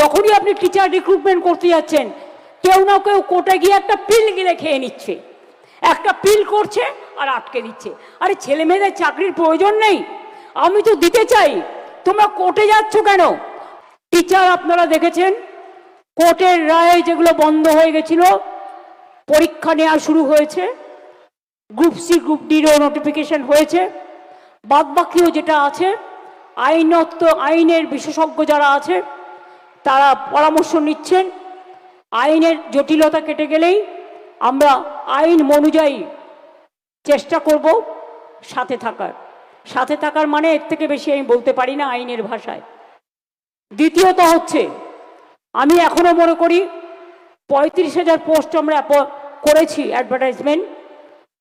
যখনই আপনি teacher recruitment করতে যাচ্ছেন, কেউ না কেউ কোর্টে গিয়ে একটা পিল গিলে খেয়ে নিচ্ছে। একটা পিল করছে আর আটকে দিচ্ছে। আরে ছেলে মেয়েদের চাকরির প্রয়োজন নেই। আমি তো দিতে চাই। তোমরা কোর্টে যাচ্ছ কেন? টিচার আপনারা দেখেছেন? কোর্টের রায়ে যেগুলো বন্ধ হয়ে গেছিল, পরীক্ষা নেওয়া শুরু হয়েছে। গ্রুপ সি গ্রুপ ডিরও নোটিফিকেশন হয়েছে। বাদবাকিও যেটা আছে, আইনত আইনের বিশেষজ্ঞ যারা আছে তারা পরামর্শ নিচ্ছেন। আইনের জটিলতা কেটে গেলেই আমরা আইন অনুযায়ী চেষ্টা করব সাথে থাকার। সাথে থাকার মানে এর থেকে বেশি আমি বলতে পারি না আইনের ভাষায়। দ্বিতীয়ত হচ্ছে, আমি এখনও মনে করি পঁয়ত্রিশ হাজার পোস্ট আমরা করেছি অ্যাডভার্টাইজমেন্ট,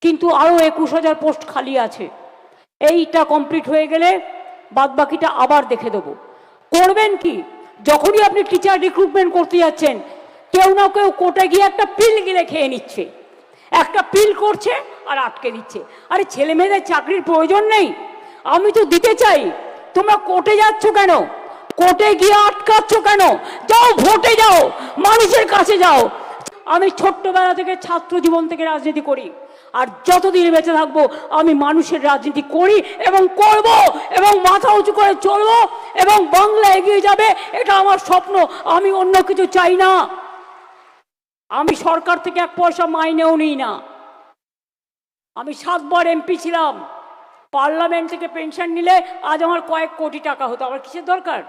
কিন্তু আরও একুশ হাজার পোস্ট খালি আছে। এইটা কমপ্লিট হয়ে গেলে বাদবাকিটা আবার দেখে দেবো। করবেন কি? যখনই আপনি টিচার রিক্রুটমেন্ট করতে যাচ্ছেন, কেউ না কেউ কোর্টে গিয়ে একটা পিল গিলে খেয়ে নিচ্ছে। একটা পিল করছে আর আটকে দিচ্ছে। আরে ছেলে মেয়েদের চাকরির প্রয়োজন নেই। আমি তো দিতে চাই। তোমরা কোর্টে যাচ্ছ কেন? কোর্টে গিয়ে আটকাচ্ছ কেন? যাও, ভোটে যাও। মানুষের কাছে যাও। আমি ছোট্টবেলা থেকে ছাত্র জীবন থেকে রাজনীতি করি। আর যতদিন বেঁচে থাকব, আমি মানুষের রাজনীতি করি এবং করব এবং মাথা উঁচু করে চলবো এবং বাংলা এগিয়ে যাবে, এটা আমার স্বপ্ন। আমি অন্য কিছু চাই না। আমি সরকার থেকে এক পয়সা মাইনেও নিই না। আমি সাতবার এমপি ছিলাম। পার্লামেন্ট থেকে পেনশন নিলে আজ আমার কয়েক কোটি টাকা হতো। আমার কিসের দরকার?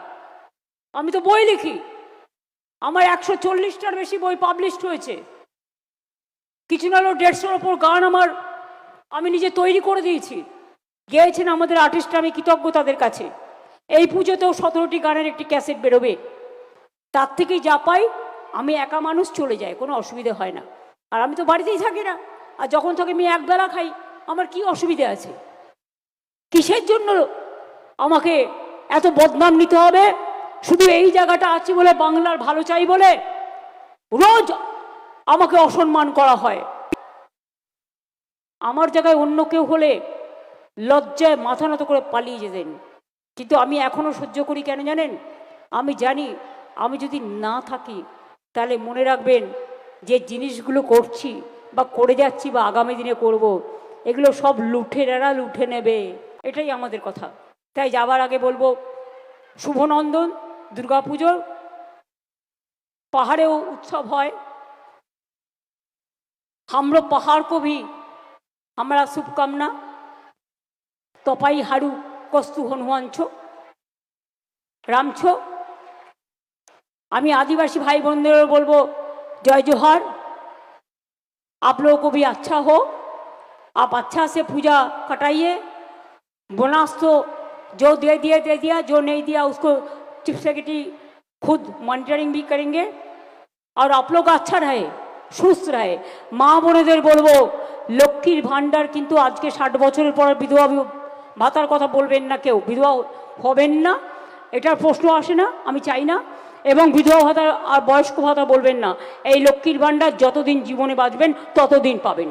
আমি তো বই লিখি। আমার একশো চল্লিশটার বেশি বই পাবলিশড হয়েছে। কিছু না হলেও দেড়শোর ওপর গান আমার, আমি নিজে তৈরি করে দিয়েছি। গেয়েছেন আমাদের আর্টিস্ট আমি কৃতজ্ঞ তাদের কাছে। এই পুজোতেও সতেরোটি গানের একটি ক্যাসেট বেরোবে। তার থেকেই যা পাই, আমি একা মানুষ চলে যায় কোনো অসুবিধে হয় না। আর আমি তো বাড়িতেই থাকি না। আর যখন থাকি আমি একবেলা খাই, আমার কি অসুবিধে আছে? কিসের জন্য আমাকে এত বদনাম নিতে হবে? শুধু এই জায়গাটা আছে বলে বাংলার ভালো চাই বলে রোজ আমাকে অসম্মান করা হয়। আমার জায়গায় অন্য কেউ হলে লজ্জায় মাথা নত করে পালিয়ে যেতেন। কিন্তু আমি এখনও সহ্য করি কেন জানেন? আমি জানি আমি যদি না থাকি, তাহলে মনে রাখবেন যে জিনিসগুলো করছি বা করে যাচ্ছি বা আগামী দিনে করব। এগুলো সব লুঠেরা লুঠে নেবে। এটাই আমাদের কথা। তাই যাবার আগে বলব, শুভনন্দন। দুর্গাপুজোর পাহাড়েও উৎসব হয় হামরো পাহাড় को भी हमारा शुभकामना তপাই হারু কস্তু হনুমানছ রামছ আমি আদিবাসী ভাই বোনদেরও বলবো জয় জোহার आप लोगों को भी अच्छा हो आप अच्छा से पूजा कटाइए बोनस तो जो दे दिया दे दिया जो नहीं दिया उसको चीफ सेक्रेटरी खुद मॉनिटरिंग भी करेंगे আর आप लोग अच्छा रहे সুস্থ রহে মা বোনেদের বলবো লক্ষ্মীর ভাণ্ডার কিন্তু আজকে ষাট বছরের পর বিধবা বি- ভাতার কথা বলবেন না কেউ বিধবা হবেন না এটার প্রশ্ন আসে না আমি চাই না এবং বিধবা ভাতা আর বয়স্ক ভাতা বলবেন না এই লক্ষ্মীর ভাণ্ডার যতদিন জীবনে বাঁচবেন ততদিন পাবেন